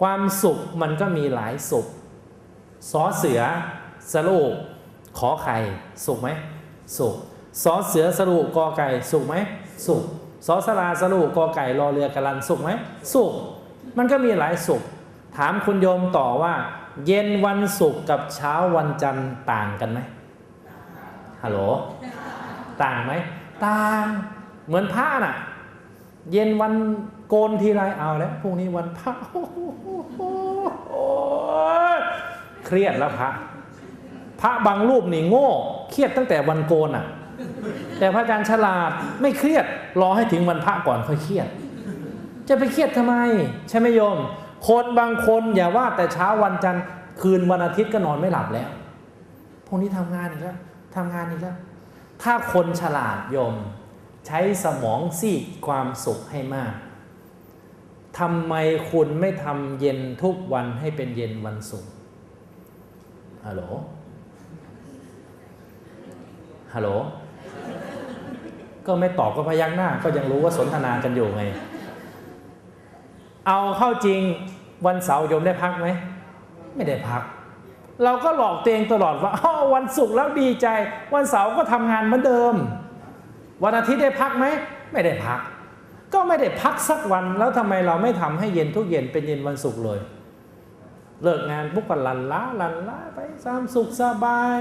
ความสุขมันก็มีหลายสุขสอเสือสรุปขอไข่สุขไหมสุขสอเสือสรุปกอไก่สุขไหมสุขสอสลาสรุปกอไก่รอเรือกระลันสุขไหมสุขมันก็มีหลายสุข ถามคุณโยมต่อว่า เย็นวันศุกร์กับเช้าวันจันทร์ต่างกันไหมฮัลโหลต่างไหมต่างเหมือนพระน่ะ เย็นวันโกนทีไรเอาแล้วพรุ่งนี้วันพระโอ้โหเครียดแล้วพระพระบางรูปนี่โง่ เครียดตั้งแต่วันโกนอะ แต่พระอาจารย์ฉลาดไม่เครียดรอให้ถึงวันพระก่อนค่อยเครียด จะไปเครียดทำไม ใช่ไหมโยม คนบางคนอย่าว่าแต่เช้าวันจันทร์คืนวันอาทิตย์ก็นอนไม่หลับแล้วพวกนี้ทำงานอีกแล้วทำงานอีกแล้วถ้าคนฉลาดโยม ใช้สมองซีกความสุขให้มากทำไมคุณไม่ทำเย็นทุกวันให้เป็นเย็นวันศุกร์ฮัลโหลฮัลโหลก็ไม่ตอบก็พยักหน้า ก็ยังรู้ว่าสนทนากันอยู่ไง เอาเข้าจริงวันเสาร์โยมได้พักไหม ไม่ได้พัก เราก็หลอกตัวเองตลอดว่าอ้าววันศุกร์แล้วดีใจ วันเสาร์ก็ทำงานเหมือนเดิม วันอาทิตย์ได้พักไหมไม่ได้พัก ก็ไม่ได้พักสักวันแล้วทำไมเราไม่ทำให้เย็นทุกเย็นเป็นเย็นวันศุกร์เลย เลิกงานปุ๊บก็ลันล้าลันล้าไปสามสุขสบาย